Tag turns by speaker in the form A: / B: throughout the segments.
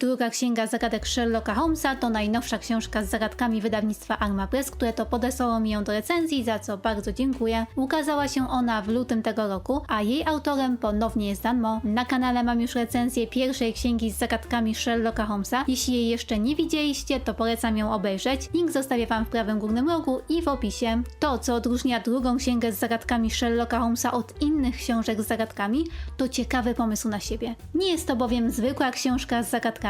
A: Druga księga zagadek Sherlocka Holmesa to najnowsza książka z zagadkami wydawnictwa Arma Press, które to podesłało mi ją do recenzji, za co bardzo dziękuję. Ukazała się ona w lutym tego roku, a jej autorem ponownie jest Dan Mo. Na kanale mam już recenzję pierwszej księgi z zagadkami Sherlocka Holmesa. Jeśli jej jeszcze nie widzieliście, to polecam ją obejrzeć. Link zostawię Wam w prawym górnym rogu i w opisie. To, co odróżnia drugą księgę z zagadkami Sherlocka Holmesa od innych książek z zagadkami, to ciekawy pomysł na siebie. Nie jest to bowiem zwykła książka z zagadkami,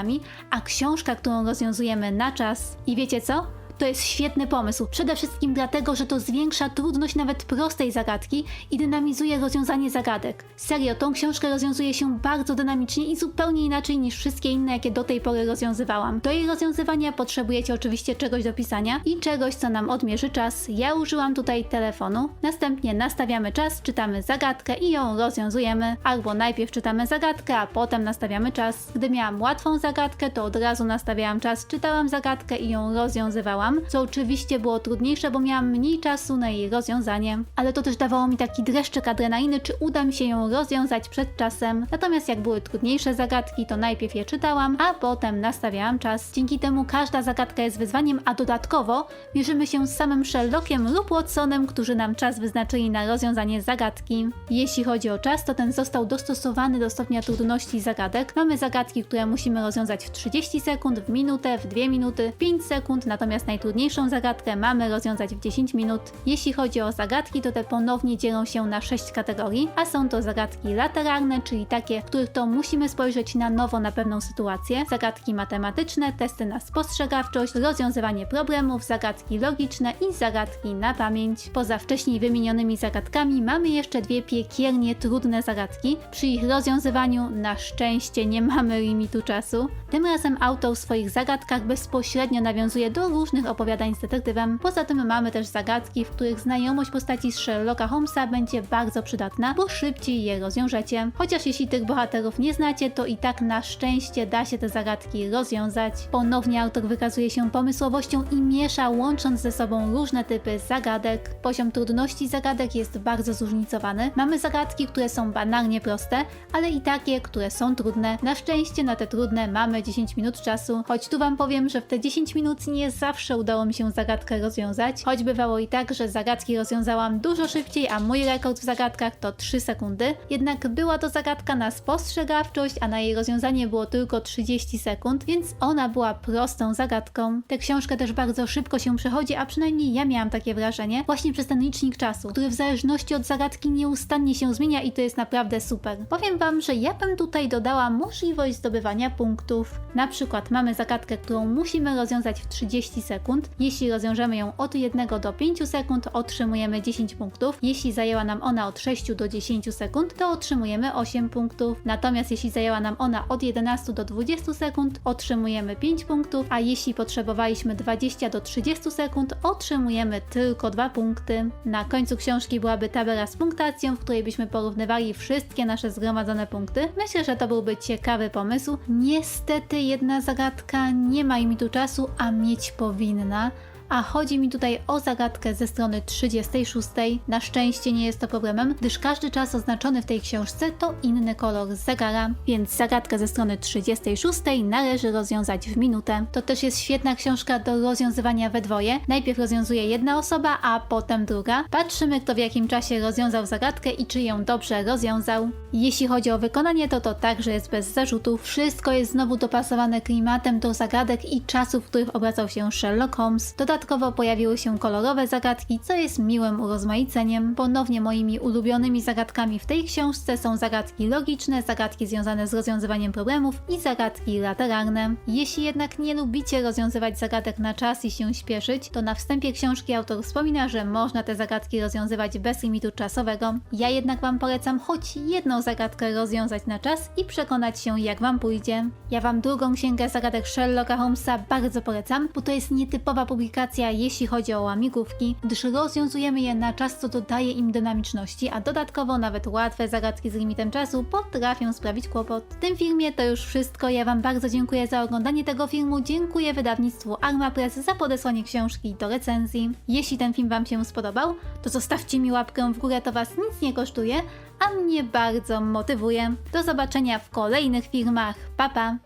A: a książka, którą rozwiązujemy na czas. I wiecie co? To jest świetny pomysł. Przede wszystkim dlatego, że to zwiększa trudność nawet prostej zagadki i dynamizuje rozwiązanie zagadek. Serio, tą książkę rozwiązuje się bardzo dynamicznie i zupełnie inaczej niż wszystkie inne, jakie do tej pory rozwiązywałam. Do jej rozwiązywania potrzebujecie oczywiście czegoś do pisania i czegoś, co nam odmierzy czas. Ja użyłam tutaj telefonu. Następnie nastawiamy czas, czytamy zagadkę i ją rozwiązujemy. Albo najpierw czytamy zagadkę, a potem nastawiamy czas. Gdy miałam łatwą zagadkę, to od razu nastawiałam czas, czytałam zagadkę i ją rozwiązywałam, co oczywiście było trudniejsze, bo miałam mniej czasu na jej rozwiązanie. Ale to też dawało mi taki dreszczyk adrenaliny, czy uda mi się ją rozwiązać przed czasem. Natomiast jak były trudniejsze zagadki, to najpierw je czytałam, a potem nastawiałam czas. Dzięki temu każda zagadka jest wyzwaniem, a dodatkowo mierzymy się z samym Sherlockiem lub Watsonem, którzy nam czas wyznaczyli na rozwiązanie zagadki. Jeśli chodzi o czas, to ten został dostosowany do stopnia trudności zagadek. Mamy zagadki, które musimy rozwiązać w 30 sekund, w minutę, w 2 minuty, 5 sekund, natomiast najtrudniejszą zagadkę mamy rozwiązać w 10 minut. Jeśli chodzi o zagadki, to te ponownie dzielą się na 6 kategorii, a są to zagadki lateralne, czyli takie, w których to musimy spojrzeć na nowo na pewną sytuację, zagadki matematyczne, testy na spostrzegawczość, rozwiązywanie problemów, zagadki logiczne i zagadki na pamięć. Poza wcześniej wymienionymi zagadkami mamy jeszcze dwie piekielnie trudne zagadki. Przy ich rozwiązywaniu na szczęście nie mamy limitu czasu. Tym razem autor w swoich zagadkach bezpośrednio nawiązuje do różnych opowiadań z detektywem. Poza tym mamy też zagadki, w których znajomość postaci z Sherlocka Holmesa będzie bardzo przydatna, bo szybciej je rozwiążecie. Chociaż jeśli tych bohaterów nie znacie, to i tak na szczęście da się te zagadki rozwiązać. Ponownie autor wykazuje się pomysłowością i miesza, łącząc ze sobą różne typy zagadek. Poziom trudności zagadek jest bardzo zróżnicowany. Mamy zagadki, które są banalnie proste, ale i takie, które są trudne. Na szczęście na te trudne mamy 10 minut czasu, choć tu wam powiem, że w te 10 minut nie zawsze udało mi się zagadkę rozwiązać, choć bywało i tak, że zagadki rozwiązałam dużo szybciej, a mój rekord w zagadkach to 3 sekundy. Jednak była to zagadka na spostrzegawczość, a na jej rozwiązanie było tylko 30 sekund, więc ona była prostą zagadką. Tę książkę też bardzo szybko się przechodzi, a przynajmniej ja miałam takie wrażenie, właśnie przez ten licznik czasu, który w zależności od zagadki nieustannie się zmienia i to jest naprawdę super. Powiem wam, że ja bym tutaj dodała możliwość zdobywania punktów. Na przykład mamy zagadkę, którą musimy rozwiązać w 30 sekund. Jeśli rozwiążemy ją od 1 do 5 sekund, otrzymujemy 10 punktów. Jeśli zajęła nam ona od 6 do 10 sekund, to otrzymujemy 8 punktów. Natomiast jeśli zajęła nam ona od 11 do 20 sekund, otrzymujemy 5 punktów, a jeśli potrzebowaliśmy 20 do 30 sekund, otrzymujemy tylko 2 punkty. Na końcu książki byłaby tabela z punktacją, w której byśmy porównywali wszystkie nasze zgromadzone punkty. Myślę, że to byłby ciekawy pomysł. Niestety jedna zagadka nie ma limitu czasu, a mieć yayınına A chodzi mi tutaj o zagadkę ze strony 36. Na szczęście nie jest to problemem, gdyż każdy czas oznaczony w tej książce to inny kolor zegara, więc zagadkę ze strony 36 należy rozwiązać w minutę. To też jest świetna książka do rozwiązywania we dwoje. Najpierw rozwiązuje jedna osoba, a potem druga. Patrzymy, kto w jakim czasie rozwiązał zagadkę i czy ją dobrze rozwiązał. Jeśli chodzi o wykonanie, to to także jest bez zarzutów. Wszystko jest znowu dopasowane klimatem do zagadek i czasów, w których obracał się Sherlock Holmes. Dodatkowo pojawiły się kolorowe zagadki, co jest miłym urozmaiceniem. Ponownie moimi ulubionymi zagadkami w tej książce są zagadki logiczne, zagadki związane z rozwiązywaniem problemów i zagadki lateralne. Jeśli jednak nie lubicie rozwiązywać zagadek na czas i się śpieszyć, to na wstępie książki autor wspomina, że można te zagadki rozwiązywać bez limitu czasowego. Ja jednak Wam polecam choć jedną zagadkę rozwiązać na czas i przekonać się jak Wam pójdzie. Ja Wam drugą księgę zagadek Sherlocka Holmesa bardzo polecam, bo to jest nietypowa publikacja jeśli chodzi o łamigłówki, gdyż rozwiązujemy je na czas, co dodaje im dynamiczności, a dodatkowo nawet łatwe zagadki z limitem czasu potrafią sprawić kłopot. W tym filmie to już wszystko. Ja Wam bardzo dziękuję za oglądanie tego filmu. Dziękuję wydawnictwu Arma Press za podesłanie książki do recenzji. Jeśli ten film Wam się spodobał, to zostawcie mi łapkę w górę, to Was nic nie kosztuje, a mnie bardzo motywuje. Do zobaczenia w kolejnych filmach. Pa pa!